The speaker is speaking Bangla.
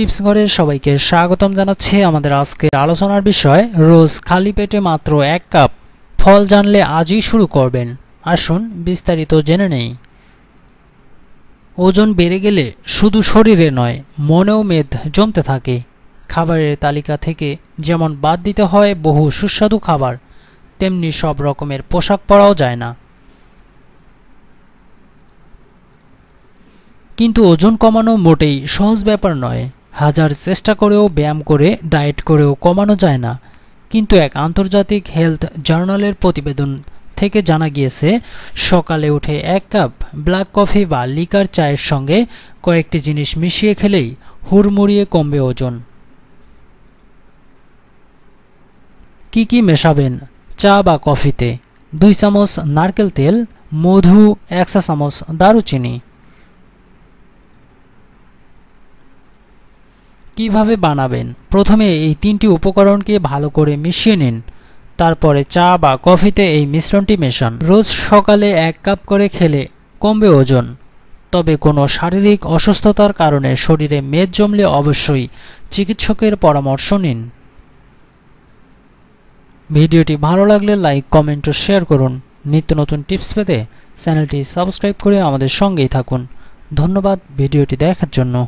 টিপস ঘরে সবাইকে স্বাগতম জানাচ্ছি আমাদের আজকের আলোচনার বিষয়, রোজ খালি পেটে মাত্র এক কাপ ফল জানলে আজই শুরু করবেন। আসুন বিস্তারিত জেনে নেই। ওজন বেড়ে গেলে শুধু শরীরে নয়, মনেও মেদ জমতে থাকে। খাবারের তালিকা থেকে যেমন বাদ দিতে হয় বহু সুস্বাদু খাবার, তেমনি সব রকমের পোশাক পরাও যায় না। কিন্তু ওজন কমানো মোটেই সহজ ব্যাপার নয়। হাজার চেষ্টা করেও ব্যায়াম করে, ডায়েট করেও কমানো যায় না। কিন্তু এক আন্তর্জাতিক হেলথ জার্নালের প্রতিবেদন থেকে জানা গিয়েছে, সকালে উঠে এক কাপ ব্ল্যাক কফি বা লিকার চায়ের সঙ্গে কয়েকটি জিনিস মিশিয়ে খেলেই হুড়মুড়িয়ে কমবে ওজন। কি কি মেশাবেন? চা বা কফিতে দুই চামচ নারকেল তেল, মধু, এক চামচ দারুচিনি। কীভাবে বানাবেন? প্রথমে এই তিনটি উপকরণকে ভালো করে মিশিয়ে নিন। তারপরে চা বা কফিতে এই মিশ্রণটি মেশান। রোজ সকালে এক কাপ করে খেলে কমবে ওজন। তবে কোনো শারীরিক অসুস্থতার কারণে শরীরে মেদ জমলে অবশ্যই চিকিৎসকের পরামর্শ নিন। ভিডিওটি ভালো লাগলে লাইক, কমেন্ট ও শেয়ার করুন। নিত্য নতুন টিপস পেতে চ্যানেলটি সাবস্ক্রাইব করে আমাদের সঙ্গেই থাকুন। ধন্যবাদ ভিডিওটি দেখার জন্য।